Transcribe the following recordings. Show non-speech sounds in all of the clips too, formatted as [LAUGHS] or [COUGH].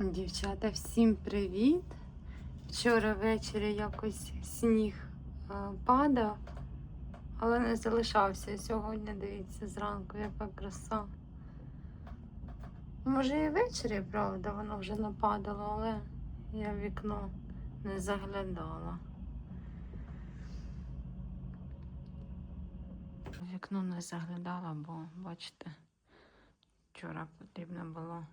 Дівчата, всім привіт! Вчора ввечері якось сніг е, падав, але не залишався. Сьогодні, дивіться, зранку яка краса. Може і ввечері, правда, воно вже нападало, але я в вікно не заглядала. Вікно не заглядала, бо, бачите, вчора потрібно було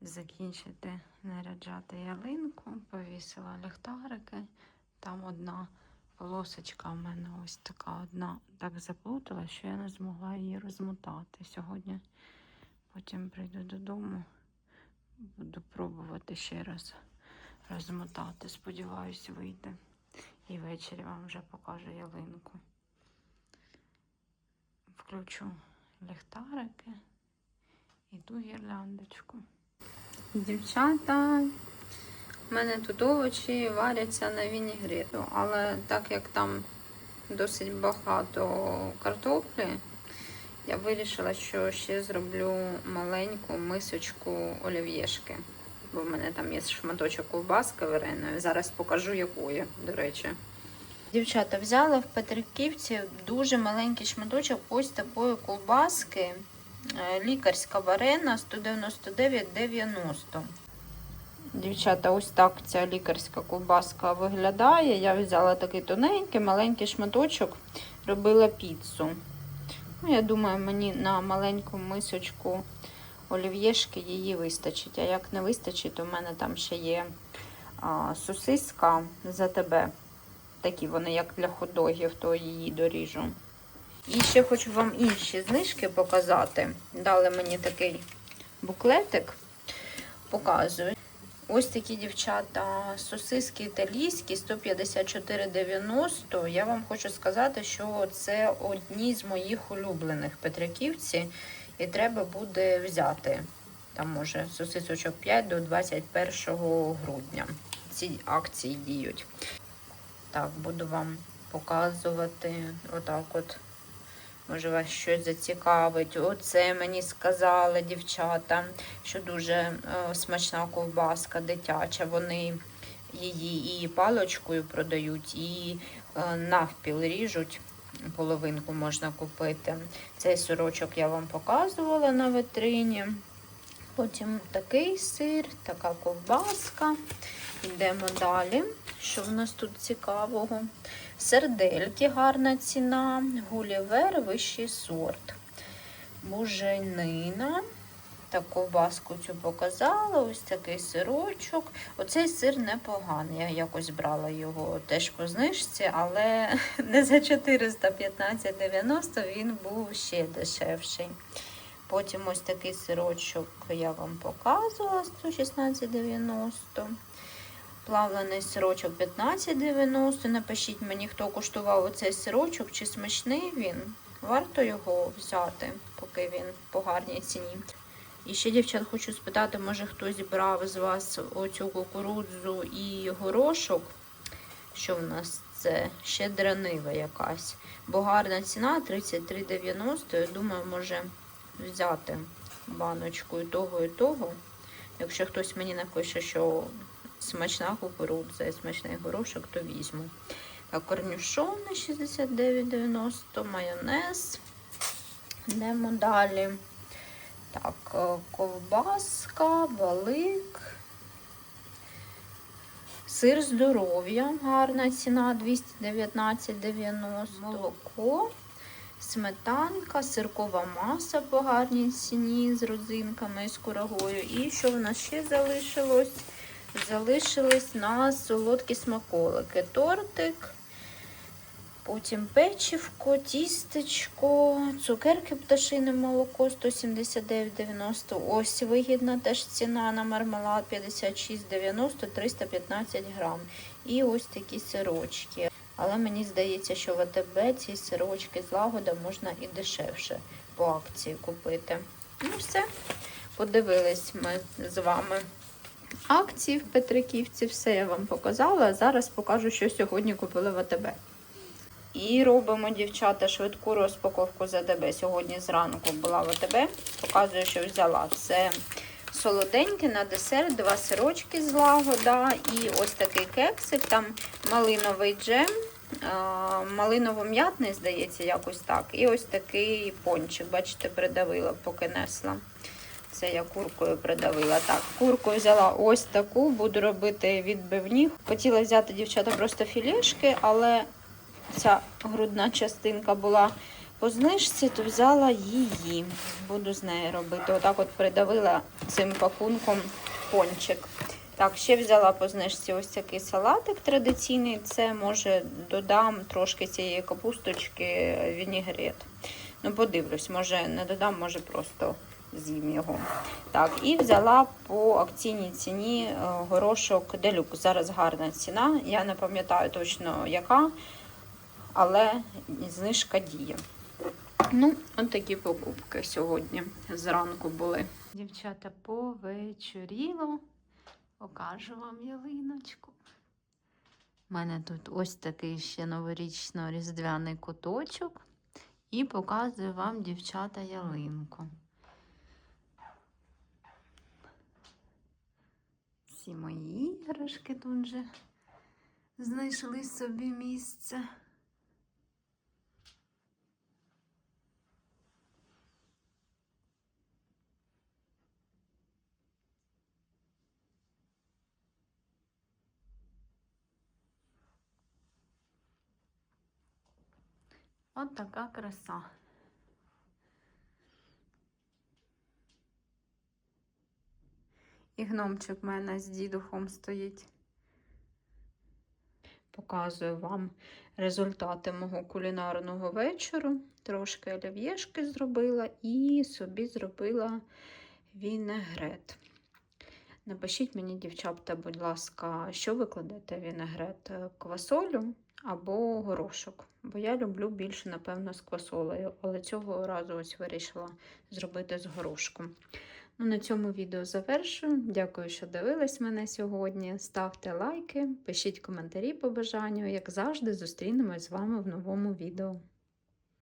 закінчити наряджати ялинку, повісила ліхтарики. Там одна полосочка в мене ось така одна так заплутала, що я не змогла її розмотати. Сьогодні потім прийду додому, буду пробувати ще раз розмотати. Сподіваюсь, вийде. І ввечері вам вже покажу ялинку. Включу ліхтарики і ту гірляндочку. Дівчата, у мене тут овочі варяться на вінігрету, але так як там досить багато картоплі, я вирішила, що ще зроблю маленьку мисочку олів'єшки. Бо в мене там є шматочок ковбаски вареної. Зараз покажу якої, до речі. Дівчата, взяла в Петриківці дуже маленький шматочок ось такої ковбаски. Е, Лікарська варена 199,90. Дівчата, ось так ця лікарська ковбаска виглядає. Я взяла такий тоненький, маленький шматочок, робила піцу. Ну, я думаю, мені на маленьку мисочку олів'єшки її вистачить. А як не вистачить, то в мене там ще є а, сосиска за тебе. Такі вони, як для ходогів, то її доріжу. І ще хочу вам інші знижки показати. Дали мені такий буклетик. Показую. Ось такі дівчата, сосиски італійські 154,90. Я вам хочу сказати, що це одні з моїх улюблених петриківці. І треба буде взяти. Там може сосисочок 5 до 21 грудня. Ці акції діють. Так, буду вам показувати отак от. Може, вас щось зацікавить. Оце мені сказали дівчата, що дуже е, смачна ковбаска дитяча. Вони її і палочкою продають, і е, навпіл ріжуть. Половинку можна купити. Цей сирочок я вам показувала на витрині. Потім такий сир, така ковбаска. Йдемо далі. Що в нас тут цікавого? Сердельки, гарна ціна, гулівер, вищий сорт. Буженина. Так, ковбаску цю показала, ось такий сирочок. Оцей сир непоганий. Я якось брала його теж по знижці, але [LAUGHS] не за 415,90 він був ще дешевший. Потім ось такий сирочок я вам показувала 116,90. Плавлений сирочок 15,90. Напишіть мені, хто куштував оцей сирочок, чи смачний він. Варто його взяти, поки він по гарній ціні. І ще, дівчат, хочу спитати, може хтось брав з вас оцю кукурудзу і горошок. Що в нас це? Ще дранива якась. Бо гарна ціна 33,90. Думаю, може взяти баночку і того, і того. Якщо хтось мені напише, що смачна кукурудза і смачний горошок, то візьму. Так, корнюшони 69,90, майонез. Йдемо далі. Так, е, ковбаска, балик. Сир здоров'я, гарна ціна 219,90. Молоко, сметанка, сиркова маса по гарній ціні з родзинками і з курагою. І що в нас ще залишилось? Залишились на солодкі смаколики. Тортик, потім печивко, тістечко, цукерки пташине молоко 179,90. Ось вигідна теж ціна на мармелад 56,90, 315 грам. І ось такі сирочки. Але мені здається, що в АТБ ці сирочки з лагода можна і дешевше по акції купити. Ну все, подивились ми з вами акції в Петриківці. Все я вам показала. Зараз покажу, що сьогодні купили в АТБ. І робимо, дівчата, швидку розпаковку з АТБ. Сьогодні зранку була в АТБ. Показую, що взяла. Це солоденьке на десерт, два сирочки з лагода і ось такий кексик, там малиновий джем, малиново-м'ятний, здається, якось так. І ось такий пончик, бачите, придавила, поки несла. Це я куркою придавила. Так, курку взяла ось таку, буду робити відбивні. Хотіла взяти дівчата просто філешки, але ця грудна частинка була по знижці, то взяла її. Буду з нею робити. Отак от придавила цим пакунком пончик. Так, ще взяла по знижці ось такий салатик традиційний. Це може додам трошки цієї капусточки вінігрет. Ну, подивлюсь, може не додам, може просто з'їм його. Так, і взяла по акційній ціні е, горошок делюкс. Зараз гарна ціна. Я не пам'ятаю точно яка, але знижка діє. Ну, от такі покупки сьогодні зранку були. Дівчата повечоріло. Покажу вам ялиночку. У мене тут ось такий ще новорічно-різдвяний куточок. І показую вам, дівчата, ялинку. Всі мої іграшки тут же знайшли собі місце. От така краса. І гномчик в мене з дідухом стоїть. Показую вам результати мого кулінарного вечору. Трошки олів'єшки зробила і собі зробила вінегрет. Напишіть мені, дівчата, будь ласка, що ви кладете вінегрет? Квасолю або горошок. Бо я люблю більше, напевно, з квасолею, але цього разу ось вирішила зробити з горошком. Ну, на цьому відео завершую. Дякую, що дивились мене сьогодні. Ставте лайки, пишіть коментарі по бажанню. Як завжди, зустрінемось з вами в новому відео.